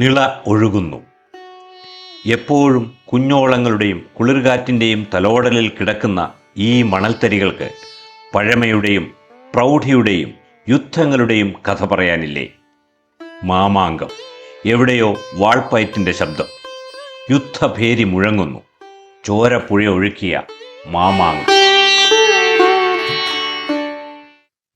നിള ഒഴുകുന്നു. എപ്പോഴും കുഞ്ഞോളങ്ങളുടെയും കുളിർകാറ്റിന്റെയും തലോടലിൽ കിടക്കുന്ന ഈ മണൽത്തരികൾക്ക് പഴമയുടെയും പ്രൗഢിയുടെയും യുദ്ധങ്ങളുടെയും കഥ പറയാനില്ലേ? മാമാങ്കം എവിടെയോ വാൾപ്പയറ്റിന്റെ ശബ്ദം. യുദ്ധഭേരി മുഴങ്ങുന്നു. ചോരപ്പുഴ ഒഴുക്കിയ മാമാങ്കം.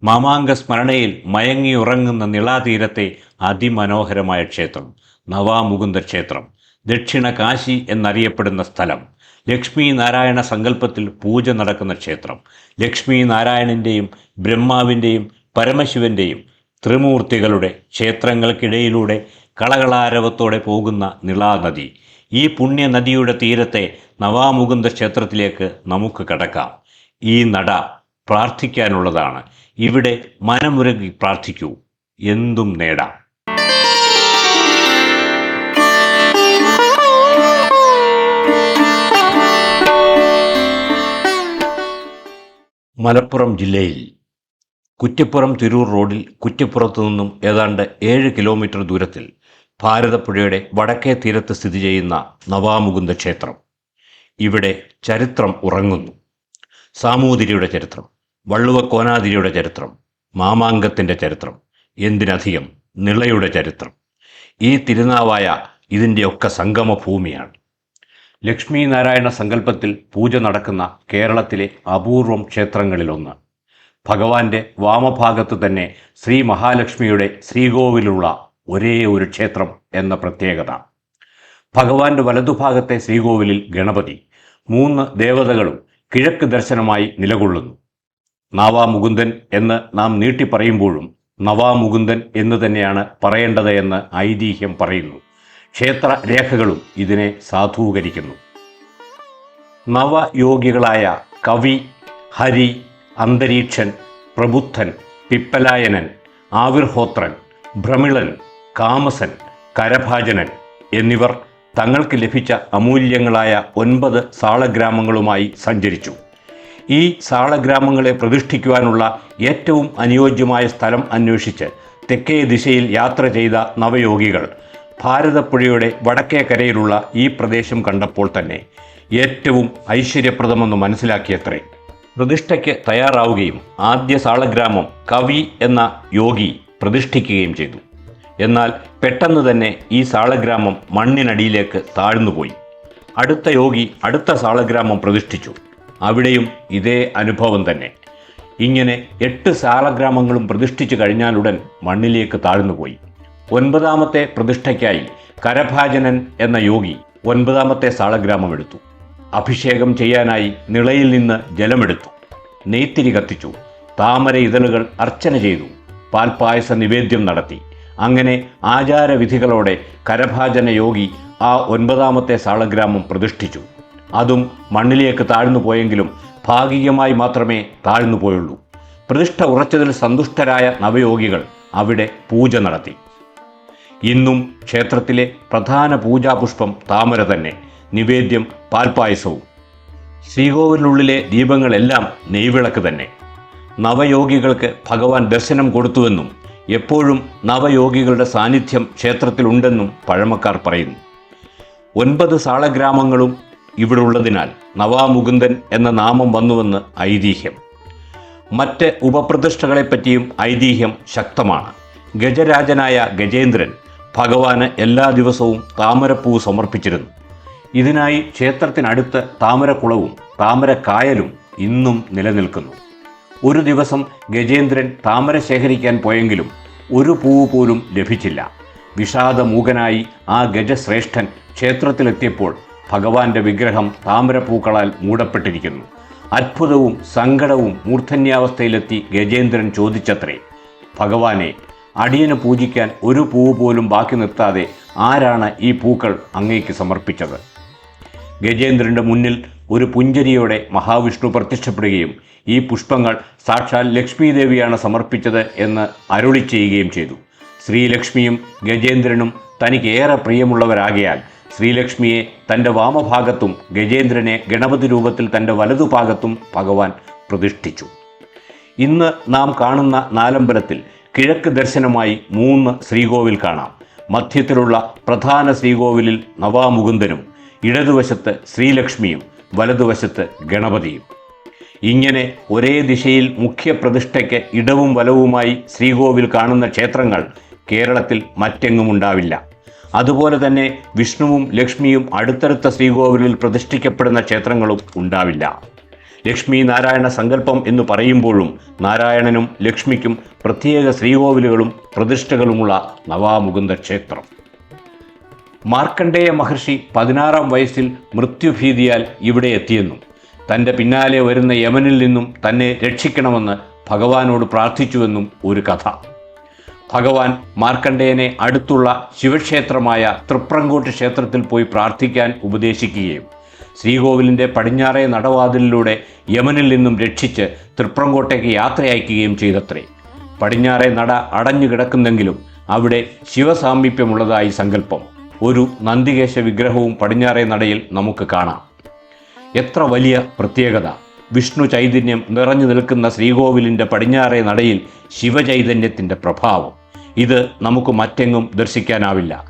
മാമാങ്ക സ്മരണയിൽ മയങ്ങിയുറങ്ങുന്ന നിളാതീരത്തെ അതിമനോഹരമായ ക്ഷേത്രം. നവാമുകുന്ദ ക്ഷേത്രം ദക്ഷിണ കാശി എന്നറിയപ്പെടുന്ന സ്ഥലം ലക്ഷ്മി നാരായണ സങ്കല്പത്തിൽ പൂജ നടക്കുന്ന ക്ഷേത്രം ലക്ഷ്മി നാരായണന്റെയും ബ്രഹ്മാവിന്റെയും പരമശിവന്റെയും ത്രിമൂർത്തികളുടെ ക്ഷേത്രങ്ങൾക്കിടയിലൂടെ കളകളാരവത്തോടെ പോകുന്ന നിളാനദി. ഈ പുണ്യനദിയുടെ തീരത്തെ നവാമുകുന്ദ ക്ഷേത്രത്തിലേക്ക് നമുക്ക് കടക്കാം. ഈ നട പ്രാർത്ഥിക്കാനുള്ളതാണ്. ഇവിടെ മനമുരുകി പ്രാർത്ഥിക്കൂ. എന്തും നേടാം. മലപ്പുറം ജില്ലയിൽ കുറ്റിപ്പുറം തിരൂർ റോഡിൽ കുറ്റിപ്പുറത്തു നിന്നും ഏതാണ്ട് ഏഴ് കിലോമീറ്റർ ദൂരത്തിൽ ഭാരതപ്പുഴയുടെ വടക്കേ തീരത്ത് സ്ഥിതി ചെയ്യുന്ന നവാമുകുന്ദ ക്ഷേത്രം. ഇവിടെ ചരിത്രം ഉറങ്ങുന്നു. സാമൂതിരിയുടെ ചരിത്രം വള്ളുവ കോനാതിരിയുടെ ചരിത്രം മാമാങ്കത്തിന്റെ ചരിത്രം എന്തിനധികം നിളയുടെ ചരിത്രം. ഈ തിരുനാവായ ഇതിന്റെയൊക്കെ സംഗമ ഭൂമിയാണ് ലക്ഷ്മി നാരായണ സങ്കല്പത്തിൽ പൂജ നടക്കുന്ന കേരളത്തിലെ അപൂർവം ക്ഷേത്രങ്ങളിലൊന്ന്. ഭഗവാന്റെ വാമഭാഗത്ത് തന്നെ ശ്രീ മഹാലക്ഷ്മിയുടെ ശ്രീകോവിലുള്ള ഒരേ ഒരു ക്ഷേത്രം എന്ന പ്രത്യേകത. ഭഗവാന്റെ വലതുഭാഗത്തെ ശ്രീകോവിലിൽ ഗണപതി മൂന്ന് ദേവതകളും കിഴക്ക് ദർശനമായി നിലകൊള്ളുന്നു. നവാമുകുന്ദൻ എന്ന് നാം നീട്ടി പറയുമ്പോഴും നവാമുകുന്ദൻ എന്ന് തന്നെയാണ് പറയേണ്ടത് എന്ന് ഐതിഹ്യം പറയുന്നു. ക്ഷേത്ര രേഖകളും ഇതിനെ സാധൂകരിക്കുന്നു. നവയോഗികളായ കവി ഹരി അന്തരീക്ഷൻ പ്രബുദ്ധൻ പിപ്പലായനൻ ആവിർഹോത്രൻ ഭ്രമിളൻ കാമസൻ കരഭാജനൻ എന്നിവർ തങ്ങൾക്ക് ലഭിച്ച അമൂല്യങ്ങളായ ഒൻപത് സാളഗ്രാമങ്ങളുമായി സഞ്ചരിച്ചു. ഈ സാളഗ്രാമങ്ങളെ പ്രതിഷ്ഠിക്കുവാനുള്ള ഏറ്റവും അനുയോജ്യമായ സ്ഥലം അന്വേഷിച്ച് തെക്കേ ദിശയിൽ യാത്ര ചെയ്ത നവയോഗികൾ ഭാരതപ്പുഴയുടെ വടക്കേ കരയിലുള്ള ഈ പ്രദേശം കണ്ടപ്പോൾ തന്നെ ഏറ്റവും ഐശ്വര്യപ്രദമെന്ന് മനസ്സിലാക്കിയത്രേ. പ്രതിഷ്ഠയ്ക്ക് തയ്യാറാവുകയും ആദ്യ സാളഗ്രാമം കവി എന്ന യോഗി പ്രതിഷ്ഠിക്കുകയും ചെയ്തു. എന്നാൽ പെട്ടെന്ന് തന്നെ ഈ സാളഗ്രാമം മണ്ണിനടിയിലേക്ക് താഴ്ന്നുപോയി. അടുത്ത യോഗി അടുത്ത സാളഗ്രാമം പ്രതിഷ്ഠിച്ചു. അവിടെയും ഇതേ അനുഭവം തന്നെ. ഇങ്ങനെ എട്ട് സാളഗ്രാമങ്ങളും പ്രതിഷ്ഠിച്ചു കഴിഞ്ഞാലുടൻ മണ്ണിലേക്ക് താഴ്ന്നുപോയി. ഒൻപതാമത്തെ പ്രതിഷ്ഠയ്ക്കായി കരഭാജനൻ എന്ന യോഗി ഒൻപതാമത്തെ സാളഗ്രാമം എടുത്തു. അഭിഷേകം ചെയ്യാനായി നിളയിൽ നിന്ന് ജലമെടുത്തു. നെയ്ത്തിരി കത്തിച്ചു. താമര ഇതളുകൾ അർച്ചന ചെയ്തു. പാൽപായസ നിവേദ്യം നടത്തി. അങ്ങനെ ആചാരവിധികളോടെ കരഭാജന യോഗി ആ ഒൻപതാമത്തെ സാളഗ്രാമം പ്രതിഷ്ഠിച്ചു. അതും മണ്ണിലേക്ക് താഴ്ന്നു പോയെങ്കിലും ഭാഗികമായി മാത്രമേ താഴ്ന്നു പോയുള്ളൂ. പ്രതിഷ്ഠ ഉറച്ചതിൽ സന്തുഷ്ടരായ നവയോഗികൾ അവിടെ പൂജ നടത്തി. ഇന്നും ക്ഷേത്രത്തിലെ പ്രധാന പൂജാപുഷ്പം താമര തന്നെ. നിവേദ്യം പാൽപ്പായസവും ശ്രീകോവിലിനുള്ളിലെ ദീപങ്ങളെല്ലാം നെയ്വിളക്ക് തന്നെ. നവയോഗികൾക്ക് ഭഗവാൻ ദർശനം കൊടുത്തുവെന്നും എപ്പോഴും നവയോഗികളുടെ സാന്നിധ്യം ക്ഷേത്രത്തിലുണ്ടെന്നും പഴമക്കാർ പറയുന്നു. ഒൻപത് സാളഗ്രാമങ്ങളും ഇവിടെ ഉള്ളതിനാൽ നവാമുകുന്ദൻ എന്ന നാമം വന്നുവെന്ന് ഐതിഹ്യം. മറ്റ് ഉപപ്രതിഷ്ഠകളെപ്പറ്റിയും ഐതിഹ്യം ശക്തമാണ്. ഗജരാജനായ ഗജേന്ദ്രൻ ഭഗവാന് എല്ലാ ദിവസവും താമരപ്പൂവ് സമർപ്പിച്ചിരുന്നു. ഇതിനായി ക്ഷേത്രത്തിനടുത്ത് താമരക്കുളവും താമരക്കായലും ഇന്നും നിലനിൽക്കുന്നു. ഒരു ദിവസം ഗജേന്ദ്രൻ താമര ശേഖരിക്കാൻ പോയെങ്കിലും ഒരു പൂവ് പോലും ലഭിച്ചില്ല. വിഷാദമൂകനായി ആ ഗജശ്രേഷ്ഠൻ ക്ഷേത്രത്തിലെത്തിയപ്പോൾ ഭഗവാന്റെ വിഗ്രഹം താമരപ്പൂക്കളാൽ മൂടപ്പെട്ടിരിക്കുന്നു. അത്ഭുതവും സങ്കടവും മൂർധന്യാവസ്ഥയിലെത്തി ഗജേന്ദ്രൻ ചോദിച്ചത്രേ ഭഗവാനെ അടിയന് പൂജിക്കാൻ ഒരു പൂവ് പോലും ബാക്കി നിർത്താതെ ആരാണ് ഈ പൂക്കൾ അങ്ങേക്ക് സമർപ്പിച്ചത്? ഗജേന്ദ്രന്റെ മുന്നിൽ ഒരു പുഞ്ചരിയോടെ മഹാവിഷ്ണു പ്രത്യക്ഷപ്പെടുകയും ഈ പുഷ്പങ്ങൾ സാക്ഷാൽ ലക്ഷ്മി ദേവിയാണ് സമർപ്പിച്ചത് എന്ന് അരുളി ചെയ്യുകയും ചെയ്തു. ശ്രീലക്ഷ്മിയും ഗജേന്ദ്രനും തനിക്ക് ഏറെ പ്രിയമുള്ളവരാകയാൽ ശ്രീലക്ഷ്മിയെ തന്റെ വാമഭാഗത്തും ഗജേന്ദ്രനെ ഗണപതി രൂപത്തിൽ തന്റെ വലതുഭാഗത്തും ഭഗവാൻ പ്രതിഷ്ഠിച്ചു. ഇന്ന് നാം കാണുന്ന നാലമ്പലത്തിൽ കിഴക്ക് ദർശനമായി മൂന്ന് ശ്രീകോവിൽ കാണാം. മധ്യത്തിലുള്ള പ്രധാന ശ്രീകോവിലിൽ നവാമുകുന്ദനും ഇടതുവശത്ത് ശ്രീലക്ഷ്മിയും വലതുവശത്ത് ഗണപതിയും. ഇങ്ങനെ ഒരേ ദിശയിൽ മുഖ്യപ്രതിഷ്ഠയ്ക്ക് ഇടവും വലവുമായി ശ്രീകോവിൽ കാണുന്ന ക്ഷേത്രങ്ങൾ കേരളത്തിൽ മറ്റെങ്ങും ഉണ്ടാവില്ല. അതുപോലെ തന്നെ വിഷ്ണുവും ലക്ഷ്മിയും അടുത്തടുത്ത ശ്രീകോവിലിൽ പ്രതിഷ്ഠിക്കപ്പെടുന്ന ക്ഷേത്രങ്ങളും ഉണ്ടാവില്ല. ലക്ഷ്മി നാരായണ സങ്കല്പം എന്ന് പറയുമ്പോഴും നാരായണനും ലക്ഷ്മിക്കും പ്രത്യേക ശ്രീകോവിലുകളും പ്രതിഷ്ഠകളുമുള്ള നവാമുകുന്ദ ക്ഷേത്രം. മാർക്കണ്ഡേയ മഹർഷി പതിനാറാം വയസ്സിൽ മൃത്യുഭീതിയാൽ ഇവിടെ എത്തിയെന്നും തന്റെ പിന്നാലെ വരുന്ന യമനിൽ നിന്നും തന്നെ രക്ഷിക്കണമെന്ന് ഭഗവാനോട് പ്രാർത്ഥിച്ചുവെന്നും ഒരു കഥ. ഭഗവാൻ മാർക്കണ്ഡേയനെ അടുത്തുള്ള ശിവക്ഷേത്രമായ തൃപ്രങ്കോട്ട് ക്ഷേത്രത്തിൽ പോയി പ്രാർത്ഥിക്കാൻ ഉപദേശിക്കുകയും ശ്രീകോവിലിന്റെ പടിഞ്ഞാറേ നടവാതിലിലൂടെ യമനിൽ നിന്നും രക്ഷിച്ച് തൃപ്രങ്കോട്ടേക്ക് യാത്രയയക്കുകയും ചെയ്തത്രേ. പടിഞ്ഞാറേ നട അടഞ്ഞു കിടക്കുന്നെങ്കിലും അവിടെ ശിവസാമീപ്യമുള്ളതായി സങ്കല്പം. ഒരു നന്ദികേശ വിഗ്രഹവും പടിഞ്ഞാറേ നടയിൽ നമുക്ക് കാണാം. എത്ര വലിയ പ്രത്യേകത. വിഷ്ണു ചൈതന്യം നിറഞ്ഞു നിൽക്കുന്ന ശ്രീകോവിലിന്റെ പടിഞ്ഞാറേ നടയിൽ ശിവചൈതന്യത്തിന്റെ പ്രഭാവം. ഇത് നമുക്ക് മറ്റെങ്ങും ദർശിക്കാനാവില്ല.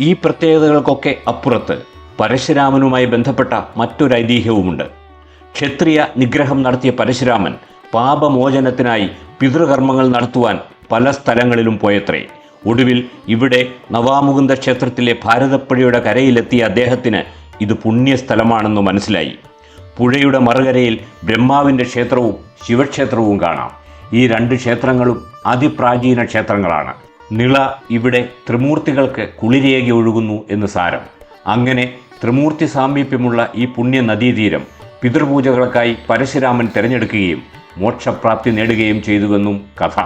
ഈ പ്രത്യേകതകൾക്കൊക്കെ അപ്പുറത്ത് പരശുരാമനുമായി ബന്ധപ്പെട്ട മറ്റൊരു ഐതിഹ്യവുമുണ്ട്. ക്ഷത്രിയ നിഗ്രഹം നടത്തിയ പരശുരാമൻ പാപമോചനത്തിനായി പിതൃകർമ്മങ്ങൾ നടത്തുവാൻ പല സ്ഥലങ്ങളിലും പോയത്രേ. ഒടുവിൽ ഇവിടെ നവാമുകുന്ദ ക്ഷേത്രത്തിലെ ഭാരതപ്പുഴയുടെ കരയിലെത്തിയ അദ്ദേഹത്തിന് ഇത് പുണ്യസ്ഥലമാണെന്ന് മനസ്സിലായി. പുഴയുടെ മറുകരയിൽ ബ്രഹ്മാവിന്റെ ക്ഷേത്രവും ശിവക്ഷേത്രവും കാണാം. ഈ രണ്ട് ക്ഷേത്രങ്ങളും അതിപ്രാചീന ക്ഷേത്രങ്ങളാണ്. നിള ഇവിടെ ത്രിമൂർത്തികൾക്ക് കുളിരേകി ഒഴുകുന്നു എന്ന് സാരം. അങ്ങനെ ത്രിമൂർത്തി സാമീപ്യമുള്ള ഈ പുണ്യ നദീതീരം പിതൃപൂജകൾക്കായി പരശുരാമൻ തിരഞ്ഞെടുക്കുകയും മോക്ഷപ്രാപ്തി നേടുകയും ചെയ്തുവെന്നും കഥ.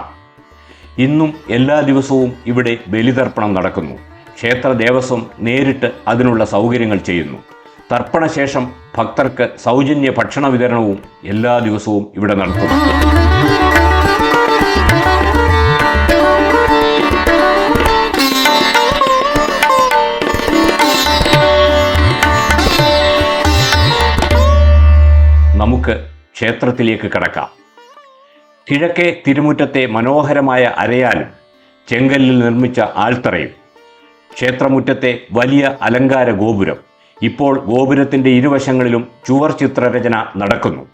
ഇന്നും എല്ലാ ദിവസവും ഇവിടെ ബലിതർപ്പണം നടക്കുന്നു. ക്ഷേത്ര ദേവസ്വം നേരിട്ട് അതിനുള്ള സൗകര്യങ്ങൾ ചെയ്യുന്നു. തർപ്പണശേഷം ഭക്തർക്ക് സൗജന്യ ഭക്ഷണ വിതരണവും എല്ലാ ദിവസവും ഇവിടെ നടത്തുന്നു. ക്ഷേത്രത്തിലേക്ക് കടക്കാം. കിഴക്കേ തിരുമുറ്റത്തെ മനോഹരമായ അരയാലും ചെങ്കല്ലിൽ നിർമ്മിച്ച ആൽത്തറയും. ക്ഷേത്രമുറ്റത്തെ വലിയ അലങ്കാര ഗോപുരം ഇപ്പോൾ ഗോപുരത്തിന്റെ ഇരുവശങ്ങളിലും ചുവർ ചിത്രരചന നടക്കുന്നു.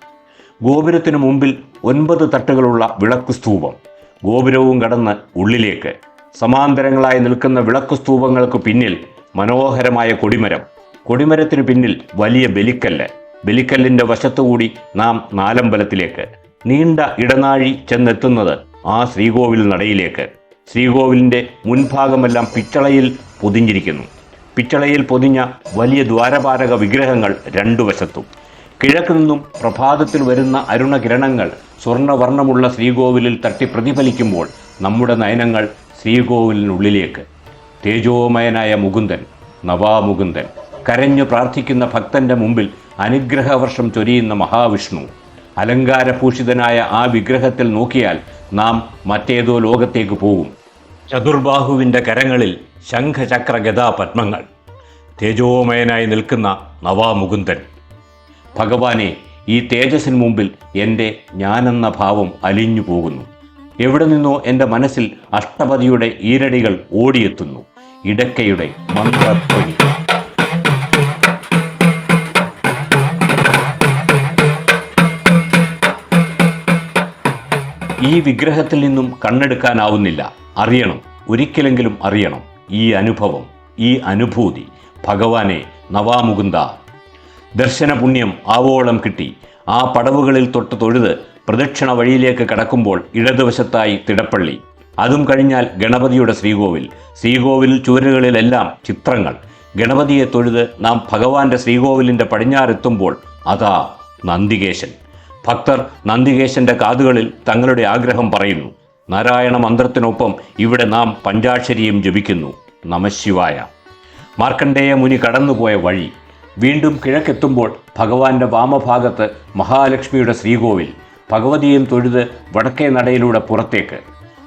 ഗോപുരത്തിനു മുമ്പിൽ ഒൻപത് തട്ടുകളുള്ള വിളക്ക് സ്തൂപം ഗോപുരവും കടന്ന് ഉള്ളിലേക്ക്. സമാന്തരങ്ങളായി നിൽക്കുന്ന വിളക്ക് സ്തൂപങ്ങൾക്ക് പിന്നിൽ മനോഹരമായ കൊടിമരം. കൊടിമരത്തിനു പിന്നിൽ വലിയ ബലിക്കല്ല്. ബലിക്കല്ലിന്റെ വശത്തുകൂടി നാം നാലമ്പലത്തിലേക്ക് നീണ്ട ഇടനാഴി ചെന്നെത്തുന്നത് ആ ശ്രീകോവിൽ നടയിലേക്ക്. ശ്രീകോവിലിന്റെ മുൻഭാഗമെല്ലാം പിച്ചളയിൽ പൊതിഞ്ഞിരിക്കുന്നു. പിച്ചളയിൽ പൊതിഞ്ഞ വലിയ ദ്വാരപാരക വിഗ്രഹങ്ങൾ രണ്ടു വശത്തും. കിഴക്ക് നിന്നും പ്രഭാതത്തിൽ വരുന്ന അരുണകിരണങ്ങൾ സ്വർണവർണമുള്ള ശ്രീകോവിലിൽ തട്ടി പ്രതിഫലിക്കുമ്പോൾ നമ്മുടെ നയനങ്ങൾ ശ്രീകോവിലിനുള്ളിലേക്ക്. തേജോമയനായ മുകുന്ദൻ നവാമുകുന്ദൻ കരഞ്ഞു പ്രാർത്ഥിക്കുന്ന ഭക്തന്റെ മുമ്പിൽ അനുഗ്രഹവർഷം ചൊരിയുന്ന മഹാവിഷ്ണു. അലങ്കാരഭൂഷിതനായ ആ വിഗ്രഹത്തിൽ നോക്കിയാൽ നാം മറ്റേതോ ലോകത്തേക്ക് പോകും. ചതുർബാഹുവിന്റെ കരങ്ങളിൽ ശംഖചക്ര ഗദാ പത്മങ്ങൾ. തേജോമയനായി നിൽക്കുന്ന നവാമുകുന്ദൻ. ഭഗവാനെ ഈ തേജസ്സിന് മുമ്പിൽ എന്റെ ഞാനെന്ന ഭാവം അലിഞ്ഞു പോകുന്നു. എവിടെ നിന്നോ എന്റെ മനസ്സിൽ അഷ്ടപതിയുടെ ഈരടികൾ ഓടിയെത്തുന്നു. ഇടക്കയുടെ മന്ത്രധ്വനി. ഈ വിഗ്രഹത്തിൽ നിന്നും കണ്ണെടുക്കാനാവുന്നില്ല. അറിയണം. ഒരിക്കലെങ്കിലും അറിയണം. ഈ അനുഭവം ഈ അനുഭൂതി ഭഗവാനെ നവാമുകുന്ദ. ദർശന പുണ്യം ആവോളം കിട്ടി. ആ പടവുകളിൽ തൊട്ട് തൊഴുത് പ്രദക്ഷിണ വഴിയിലേക്ക് കടക്കുമ്പോൾ ഇടതുവശത്തായി തിടപ്പള്ളി. അതും കഴിഞ്ഞാൽ ഗണപതിയുടെ ശ്രീകോവിൽ. ശ്രീകോവിൽ ചുവരുകളിലെല്ലാം ചിത്രങ്ങൾ. ഗണപതിയെ തൊഴുത് നാം ഭഗവാന്റെ ശ്രീകോവിലിന്റെ പടിഞ്ഞാറെത്തുമ്പോൾ അതാ നന്ദികേശൻ. ഭക്തർ നന്ദികേശന്റെ കാതുകളിൽ തങ്ങളുടെ ആഗ്രഹം പറയുന്നു. നാരായണ മന്ത്രത്തിനൊപ്പം ഇവിടെ നാം പഞ്ചാക്ഷരിയും ജപിക്കുന്നു. നമശിവായ മാർക്കണ്ഡേയ മുനി കടന്നുപോയ വഴി വീണ്ടും കിഴക്കെത്തുമ്പോൾ ഭഗവാന്റെ വാമഭാഗത്ത് മഹാലക്ഷ്മിയുടെ ശ്രീകോവിൽ ഭഗവതിയും തൊഴുത് വടക്കേ നടയിലൂടെ പുറത്തേക്ക്.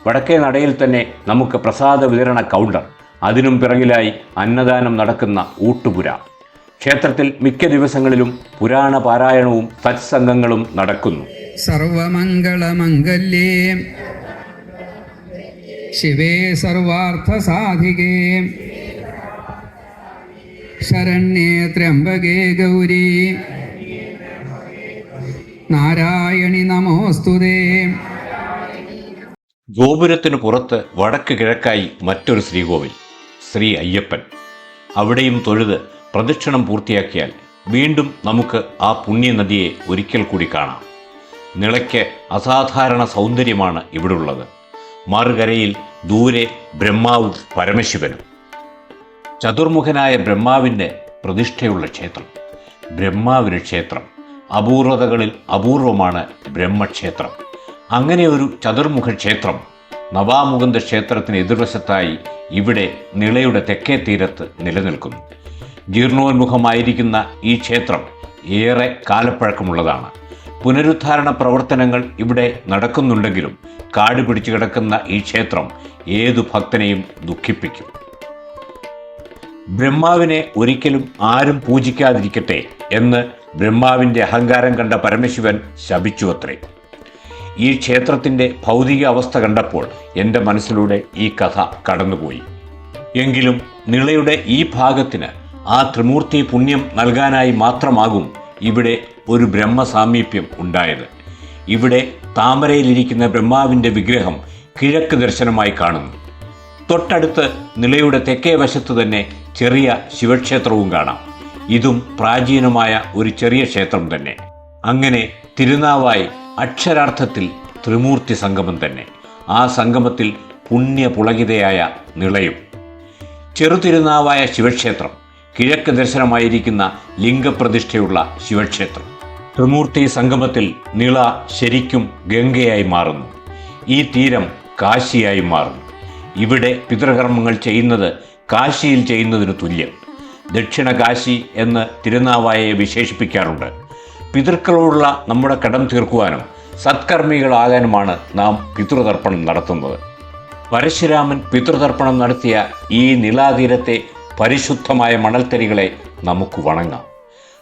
വടക്കേ നടയിൽ തന്നെ നമുക്ക് പ്രസാദ വിതരണ കൗണ്ടർ. അതിനും പിറകിലായി അന്നദാനം നടക്കുന്ന ഊട്ടുപുര. ക്ഷേത്രത്തിൽ മിക്ക ദിവസങ്ങളിലും പുരാണ പാരായണവും സത്സംഗങ്ങളും നടക്കുന്നു. സർവമംഗളമംഗല്യേ. ശിവേ സർവാർത്ഥ സാധികേ ശരണ്യേ ത്രംബകേ ഗൗരി. നാരായണി നമോസ്തുതേ ഗോപുരത്തിനു പുറത്ത് വടക്ക് കിഴക്കായി മറ്റൊരു ശ്രീകോവിൽ ശ്രീ അയ്യപ്പൻ. അവിടെയും തൊഴുത് പ്രദക്ഷിണം പൂർത്തിയാക്കിയാൽ വീണ്ടും നമുക്ക് ആ പുണ്യനദിയെ ഒരിക്കൽ കൂടി കാണാം. നിളയ്ക്ക് അസാധാരണ സൗന്ദര്യമാണ് ഇവിടുള്ളത് മറുകരയിൽ ദൂരെ ബ്രഹ്മാവും പരമശിവനും. ചതുർമുഖനായ ബ്രഹ്മാവിന്റെ പ്രതിഷ്ഠയുള്ള ക്ഷേത്രം. ബ്രഹ്മാവിന് ക്ഷേത്രം. അപൂർവതകളിൽ അപൂർവമാണ് ബ്രഹ്മക്ഷേത്രം. അങ്ങനെ ഒരു ചതുർമുഖ ക്ഷേത്രം നവാമുകുന്ദ ക്ഷേത്രത്തിന് എതിർവശത്തായി ഇവിടെ നിളയുടെ തെക്കേ തീരത്ത് നിലനിൽക്കുന്നു. ജീർണോന്മുഖമായിരിക്കുന്ന ഈ ക്ഷേത്രം ഏറെ കാലപ്പഴക്കമുള്ളതാണ്. പുനരുദ്ധാരണ പ്രവർത്തനങ്ങൾ ഇവിടെ നടക്കുന്നുണ്ടെങ്കിലും കാട് പിടിച്ചു കിടക്കുന്ന ഈ ക്ഷേത്രം ഏതു ഭക്തനെയും ദുഃഖിപ്പിക്കും. ബ്രഹ്മാവിനെ ഒരിക്കലും ആരും പൂജിക്കാതിരിക്കട്ടെ എന്ന് ബ്രഹ്മാവിന്റെ അഹങ്കാരം കണ്ട പരമശിവൻ ശപിച്ചു അത്രേ ഈ ക്ഷേത്രത്തിന്റെ ഭൗതിക അവസ്ഥ കണ്ടപ്പോൾ എന്റെ മനസ്സിലൂടെ ഈ കഥ കടന്നുപോയി. എങ്കിലും നിളയുടെ ഈ ഭാഗത്തിന് ആ ത്രിമൂർത്തി പുണ്യം നൽകാനായി മാത്രമാകും ഇവിടെ ഒരു ബ്രഹ്മസാമീപ്യം ഉണ്ടായത്. ഇവിടെ താമരയിലിരിക്കുന്ന ബ്രഹ്മാവിന്റെ വിഗ്രഹം കിഴക്ക് ദർശനമായി കാണുന്നു. തൊട്ടടുത്ത് നിലയുടെ തെക്കേ വശത്ത് തന്നെ ചെറിയ ശിവക്ഷേത്രവും കാണാം. ഇതും പ്രാചീനമായ ഒരു ചെറിയ ക്ഷേത്രം തന്നെ. അങ്ങനെ തിരുനാവായി അക്ഷരാർത്ഥത്തിൽ ത്രിമൂർത്തി സംഗമം തന്നെ. ആ സംഗമത്തിൽ പുണ്യപുളകിതയായ നിളയും. ചെറുതിരുനാവായ ശിവക്ഷേത്രം. കിഴക്ക് ദർശനമായിരിക്കുന്ന ലിംഗപ്രതിഷ്ഠയുള്ള ശിവക്ഷേത്രം. ത്രിമൂർത്തി സംഗമത്തിൽ നിള ശരിക്കും ഗംഗയായി മാറുന്നു. ഈ തീരം കാശിയായി മാറുന്നു. ഇവിടെ പിതൃകർമ്മങ്ങൾ ചെയ്യുന്നത് കാശിയിൽ ചെയ്യുന്നതിന് തുല്യം. ദക്ഷിണ കാശി എന്ന് തിരുനാവായയെ വിശേഷിപ്പിക്കാറുണ്ട്. പിതൃക്കളോടുള്ള നമ്മുടെ കടം തീർക്കുവാനും സത്കർമ്മികളാകാനുമാണ് നാം പിതൃതർപ്പണം നടത്തുന്നത്. പരശുരാമൻ പിതൃതർപ്പണം നടത്തിയ ഈ നിലാതീരത്തെ പരിശുദ്ധമായ മണൽത്തരികളെ നമുക്ക് വണങ്ങാം.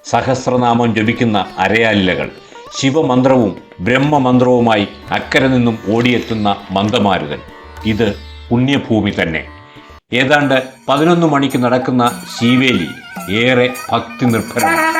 സഹസ്രനാമം ജപിക്കുന്ന അരയാലിലകൾ ശിവമന്ത്രവും ബ്രഹ്മമന്ത്രവുമായി അക്കരെ നിന്നും ഓടിയെത്തുന്ന മന്ദമാരുതൻ. ഇത് പുണ്യഭൂമി തന്നെ. ഏതാണ്ട് പതിനൊന്ന് മണിക്ക് നടക്കുന്ന ശീവേലി ഏറെ ഭക്തി നിർഭരമാണ്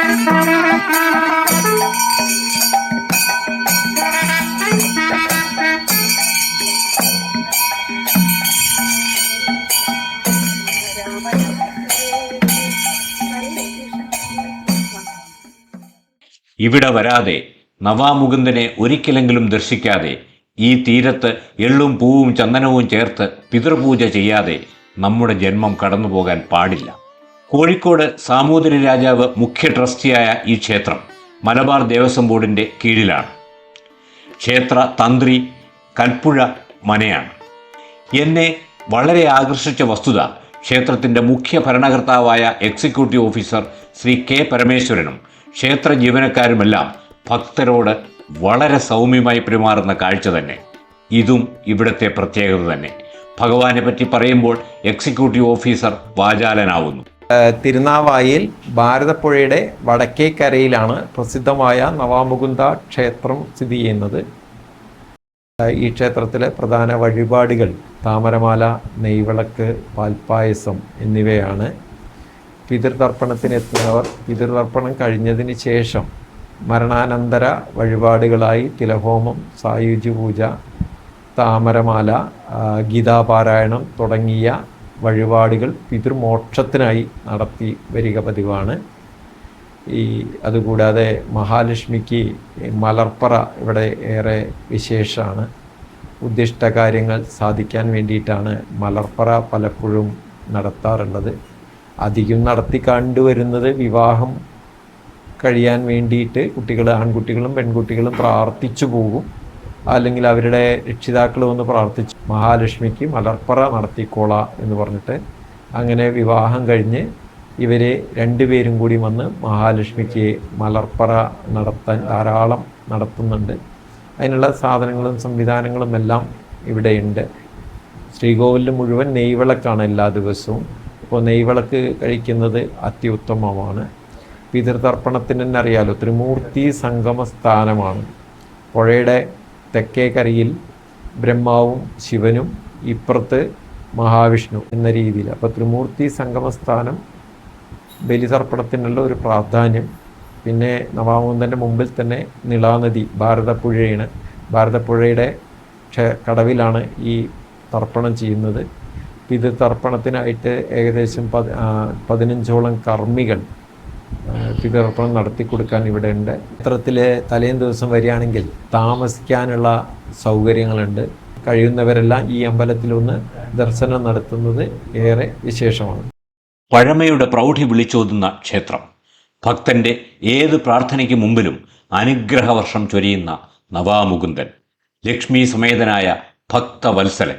ഇവിടെ വരാതെ നവാമുകുന്ദനെ ഒരിക്കലെങ്കിലും ദർശിക്കാതെ ഈ തീരത്ത് എള്ളും പൂവും ചന്ദനവും ചേർത്ത് പിതൃപൂജ ചെയ്യാതെ നമ്മുടെ ജന്മം കടന്നു പോകാൻ പാടില്ല. കോഴിക്കോട് സാമൂതിരി രാജാവ് മുഖ്യ ട്രസ്റ്റിയായ ഈ ക്ഷേത്രം മലബാർ ദേവസ്വം ബോർഡിന്റെ കീഴിലാണ്. ക്ഷേത്ര തന്ത്രി കൽപ്പുഴ മനയാണ്. എന്നെ വളരെ ആകർഷിച്ച വസ്തുത ക്ഷേത്രത്തിന്റെ മുഖ്യ ഭരണകർത്താവായ എക്സിക്യൂട്ടീവ് ഓഫീസർ ശ്രീ കെ പരമേശ്വരനും ക്ഷേത്ര ജീവനക്കാരുമെല്ലാം ഭക്തരോട് വളരെ സൗമ്യമായി പെരുമാറുന്ന കാഴ്ച തന്നെ. ഇതും ഇവിടുത്തെ പ്രത്യേകത തന്നെ. ഭഗവാനെ പറ്റി പറയുമ്പോൾ എക്സിക്യൂട്ടീവ് ഓഫീസർ വാചാലനാവുന്നു. തിരുനാവായിൽ ഭാരതപ്പുഴയുടെ വടക്കേക്കരയിലാണ് പ്രസിദ്ധമായ നവാമുകുന്ദ ക്ഷേത്രം സ്ഥിതി ചെയ്യുന്നത്. ഈ ക്ഷേത്രത്തിലെ പ്രധാന വഴിപാടുകൾ താമരമാല നെയ്വിളക്ക് പാൽപ്പായസം എന്നിവയാണ്. പിതൃതർപ്പണത്തിന് എത്തുന്നവർ പിതൃതർപ്പണം കഴിഞ്ഞതിന് ശേഷം മരണാനന്തര വഴിപാടുകളായി തിലഹോമം സായുജ്യ പൂജ താമരമാല ഗീതാപാരായണം തുടങ്ങിയ വഴിപാടുകൾ പിതൃമോക്ഷത്തിനായി നടത്തി വരിക പതിവാണ്. ഈ അതുകൂടാതെ മഹാലക്ഷ്മിക്ക് മലർപ്പറ ഇവിടെ ഏറെ വിശേഷമാണ്. ഉദ്ദിഷ്ട കാര്യങ്ങൾ സാധിക്കാൻ വേണ്ടിയിട്ടാണ് മലർപ്പറ പലപ്പോഴും നടത്താറുള്ളത്. അധികം നടത്തി കണ്ടുവരുന്നത് വിവാഹം കഴിയാൻ വേണ്ടിയിട്ട് കുട്ടികൾ ആൺകുട്ടികളും പെൺകുട്ടികളും പ്രാർത്ഥിച്ചു പോകും. അല്ലെങ്കിൽ അവരുടെ രക്ഷിതാക്കൾ വന്ന് പ്രാർത്ഥിച്ചു. മഹാലക്ഷ്മിക്ക് മലർപ്പറ നടത്തിക്കോള എന്ന് പറഞ്ഞിട്ട് അങ്ങനെ വിവാഹം കഴിഞ്ഞ് ഇവർ രണ്ടുപേരും കൂടി വന്ന് മഹാലക്ഷ്മിക്ക് മലർപ്പറ നടത്താൻ ധാരാളം നടത്തുന്നുണ്ട്. അതിനുള്ള സാധനങ്ങളും സംവിധാനങ്ങളും എല്ലാം ഇവിടെയുണ്ട്. ശ്രീകോവിലിൽ മുഴുവൻ നെയ്വിളക്കാണ് എല്ലാ ദിവസവും. അപ്പോൾ നെയ്വിളക്ക് കഴിക്കുന്നത് അത്യുത്തമമാണ്. പിതൃതർപ്പണത്തിന് തന്നെ അറിയാലോ ത്രിമൂർത്തി സംഗമ സ്ഥാനമാണ് പുഴയുടെ തെക്കേ കരയിൽ ബ്രഹ്മാവും ശിവനും ഇപ്പുറത്ത് മഹാവിഷ്ണു എന്ന രീതിയിൽ. അപ്പോൾ ത്രിമൂർത്തി സംഗമസ്ഥാനം ബലിതർപ്പണത്തിനുള്ള ഒരു പ്രാധാന്യം. പിന്നെ നവാമുകുന്ദന്റെ മുമ്പിൽ തന്നെ നിളാനദി ഭാരതപ്പുഴയാണ്. ഭാരതപ്പുഴയുടെ കടവിലാണ് ഈ തർപ്പണം ചെയ്യുന്നത്. ഇത് തർപ്പണത്തിനായിട്ട് ഏകദേശം പത് പതിനഞ്ചോളം കർമ്മികൾ പിതൃതർപ്പണം നടത്തി കൊടുക്കാൻ ഇവിടെ ഉണ്ട്. ക്ഷേത്രത്തിൽ തലേം ദിവസം വരികയാണെങ്കിൽ താമസിക്കാനുള്ള സൗകര്യങ്ങളുണ്ട്. കഴിയുന്നവരെല്ലാം ഈ അമ്പലത്തിലൊന്ന് ദർശനം നടത്തുന്നത് ഏറെ വിശേഷമാണ്. പഴമയുടെ പ്രൗഢി വിളിച്ചോതുന്ന ക്ഷേത്രം. ഭക്തന്റെ ഏത് പ്രാർത്ഥനയ്ക്ക് മുമ്പിലും അനുഗ്രഹവർഷം ചൊരിയുന്ന നവാമുകുന്ദൻ ലക്ഷ്മി സമേതനായ ഭക്തവത്സലൻ.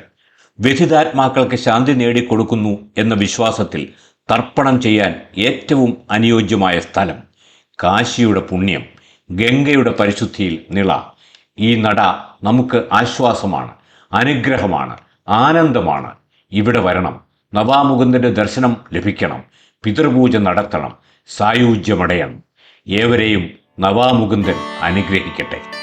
വ്യഥിതാത്മാക്കൾക്ക് ശാന്തി നേടിക്കൊടുക്കുന്നു എന്ന വിശ്വാസത്തിൽ തർപ്പണം ചെയ്യാൻ ഏറ്റവും അനുയോജ്യമായ സ്ഥലം കാശിയുടെ പുണ്യം ഗംഗയുടെ പരിശുദ്ധിയിൽ നിള. ഈ നട നമുക്ക് ആശ്വാസമാണ് അനുഗ്രഹമാണ് ആനന്ദമാണ്. ഇവിടെ വരണം നവാമുകുന്ദന്റെ ദർശനം ലഭിക്കണം പിതൃപൂജ നടത്തണം സായുജ്യമടയണം. ഏവരെയും നവാമുകുന്ദൻ അനുഗ്രഹിക്കട്ടെ.